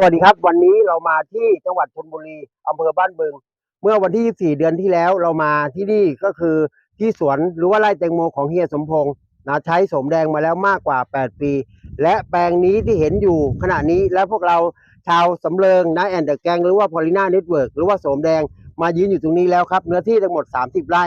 สวัสดีครับ วันนี้เรามาที่จังหวัดชลบุรีอำเภอบ้านบึง เมื่อวันที่ 24 เดือนที่แล้วเรามาที่นี่ก็คือที่สวนหรือว่าไร่แตงโมของเฮียสมพงศ์นะใช้สมแดงมาแล้วมากกว่า 8 ปี และแปลงนี้ที่เห็นอยู่ขณะนี้และพวกเราชาวสำเริงนะแอนเดอร์แกงหรือว่าพอลิน่าเน็ตเวิร์กหรือว่าสมแดงมายืนอยู่ตรงนี้แล้วครับ เนื้อที่ทั้งหมด 30 ไร่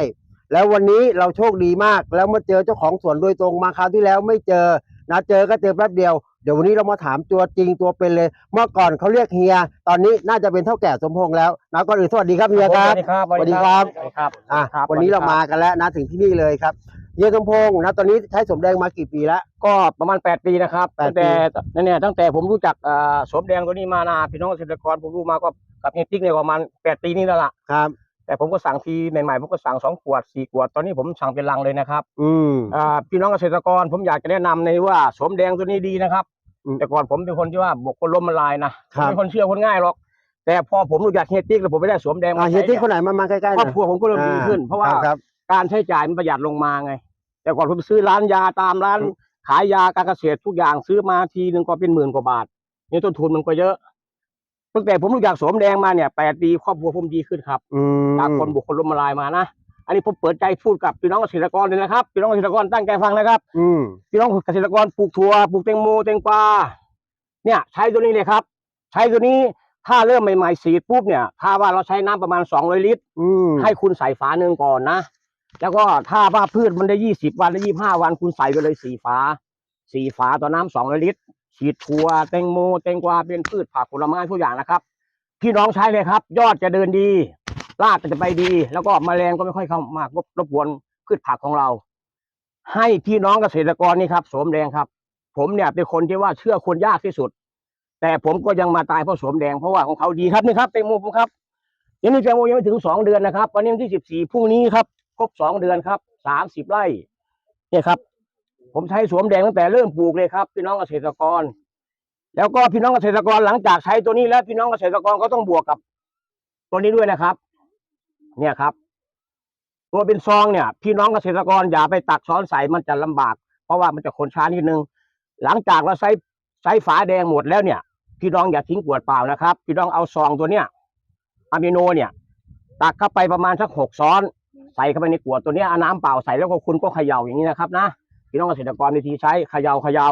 แล้ววันนี้เราโชคดีมาก แล้วมาเจอเจ้าของสวนโดยตรงมาคราวที่แล้วไม่เจอนะเจอก็เจอแป๊บเดียว เดี๋ยววันนี้เรามาถามตัวจริงตัวเป็นเลย เมื่อก่อนเขาเรียกเฮีย ตอนนี้น่าจะเป็นเท่าแก่สมพงษ์แล้วนะก่อนอื่นสวัสดีครับเฮียครับสวัสดีครับสวัสดีครับสวัสดีครับอะครับวันนี้เราสวัสดีคมาบกันแล้วนะถึงที่นี่เลยครับเฮียสมพงษ์นะตอนนี้ใช้สมแดงมากี่ปีแล้วก็ประมาณ 8 ปีนะครับแปดตั้งแต่นั่นเนี่ยตั้งแต่ผมรู้จักอ่าสมแดงตัวนี้มานาพี่น้องเกษตรกรผมรู้มาก็กับเฮยติ๊กเนี่ยประมาณ 8 ปีนี่แล้วล่ะครับ แต่ผมก็สั่งทีใหม่ๆผมก็สั่งสองขวดสี่ขวดตอนนี้ผมสั่งเป็นลังเลยนะครับอืมอ่าพี่น้องเกษตรกรผมอยากจะแนะนำในว่าสมแดงตัวนี้ดีนะครับอืมแต่ก่อนผมเป็นคนที่ว่าบอกคนล้มละลายนะคผรัมบเป็นคนเชื่อคนง่ายหรอก แต่พอผมรู้จักเฮยติ๊กแล้วผมไม่ได้สวมแดงอะมาเฮียใช้ที่เนี่ยคนไหนมามาใกล้ๆหครน่อบอยครัวผมก็เริ่มดีขึ้น เพราะว่าครับการใช้จ่ายมันประหยัดลงมาไง แต่ก่อนผมซื้อร้านยาตามร้านอืมขายยาการเกษตรทุกอย่างซื้อมาทีหนึ่งก็เป็นหมื่นกว่าบาทนี่ต้นทุนมันก็เยอะ ตั้งแต่ผมรู้จักสวมแดงมาเนี่ยแปดปีครอบครัวผมดีขึ้นครับอืมจากคนบุคคลล้มละลายมานะอันนี้ผมเปิดใจพูดกับพี่น้องเกษตรกรเลยนะครับพี่น้องเกษตรกรตั้งใจฟังนะครับ อืมพี่น้องเกษตรกรปลูกถั่วปลูกแตงโมแตงกวาเนี่ย ใช้ตัวนี้เลยครับ ใช้ตัวนี้ถ้าเริ่มใหม่ๆสีดปุ๊บเนี่ยถ้าว่าเราใช้น้ำประมาณ 200 ลิตร อืมให้คุณใส่ฝาหนึ่งก่อนนะ แล้วก็ถ้าว่าพืชมันได้ยี่สิบวันได้ยี่ห้าวันคุณใส่ไปเลยสี่ฝาสี่ฝาต่อน้ำสองลิตร ฉีดถั่วแตงโมแตงกวาเป็นพืชผักผลไม้ทุกอย่างนะครับ พี่น้องใช้เลยครับ ยอดจะเดินดีรากก็จะไปดี แล้วก็แมลงก็ไม่ค่อยเข้ามารบรบกวนพืชผักของเรา ให้พี่น้องเกษตรกรนี่ครับสวมแดงครับ ผมเนี่ยเป็นคนที่ว่าเชื่อคนยากที่สุด แต่ผมก็ยังมาตายเพราะสวมแดงเพราะว่าของเขาดีครับนี่ครับแตงโมผมครับยังมีแตงโมยังไม่ถึงสองเดือนนะครับวันนี้วันที่สิบสี่พรุ่งนี้ครับครบสองเดือนครับสามสิบไร่เนี่ยครับ ผมใช้สวมแดงตั้งแต่เริ่มปลูกเลยครับ พี่น้องเกษตรกร แล้วก็พี่น้องเกษตรกรหลังจากใช้ตัวนี้แล้ว พี่น้องเกษตรกรก็ต้องบวกกับ ตัวนี้ด้วยนะครับ เนี่ยครับ ตัวเป็นซองเนี่ย พี่น้องเกษตรกรอย่าไปตักซ้อนใส่มันจะลำบาก เพราะว่ามันจะขนช้านิดนึง หลังจากเราใช้ใช้ฝาแดงหมดแล้วเนี่ย พี่น้องอย่าทิ้งขวดเปล่านะครับ พี่น้องเอาซองตัวเนี้ยอะมิโนเนี่ย ตักเข้าไปประมาณสักหกซ้อน ใส่เข้าไปในขวดตัวเนี้ยเอาน้ำเปล่าใส่แล้วก็คุณก็เขย่าอย่างนี้นะครับนะ พี่น้องเกษตรกรวิธีใช้เขย่าเขย่า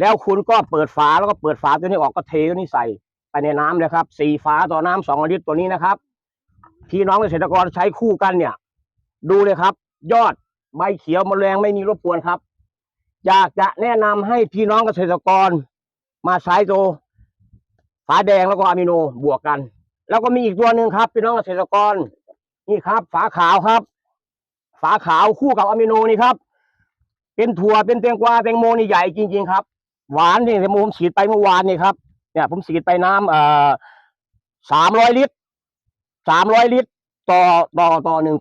แล้วคุณก็เปิดฝาแล้วก็เปิดฝาตัวนี้ออกก็เทตัวนี้ใส่ไปในน้ำเลยครับสี่ฝาต่อน้ำสองลิตรตัวนี้นะครับพี่น้องเกษตรกรใช้คู่กันเนี่ย ดูเลยครับ ยอดใบเขียวมแมลงไม่มีรบกวนครับ อยากจะแนะนำให้พี่น้องเกษตรกร มาใช้ตัวฝาแดงแล้วก็อะมิโนบวกกัน แล้วก็มีอีกตัวหนึ่งครับพี่น้องเกษตรกรนี่ครับ ฝาขาวครับ ฝาขาวคู่กับอะมิโนนี่ครับ เป็นถั่วเป็นแตงกวาแตงโมนี่ใหญ่จริง ๆ ครับ หวานนี่แตงโมผมฉีดไปเมื่อวานนี่ครับเนี่ยผมฉีดไปน้ำเอ่อสามร้อยลิตรสามร้อยลิตร ต่อต่อต่อหนึ่ง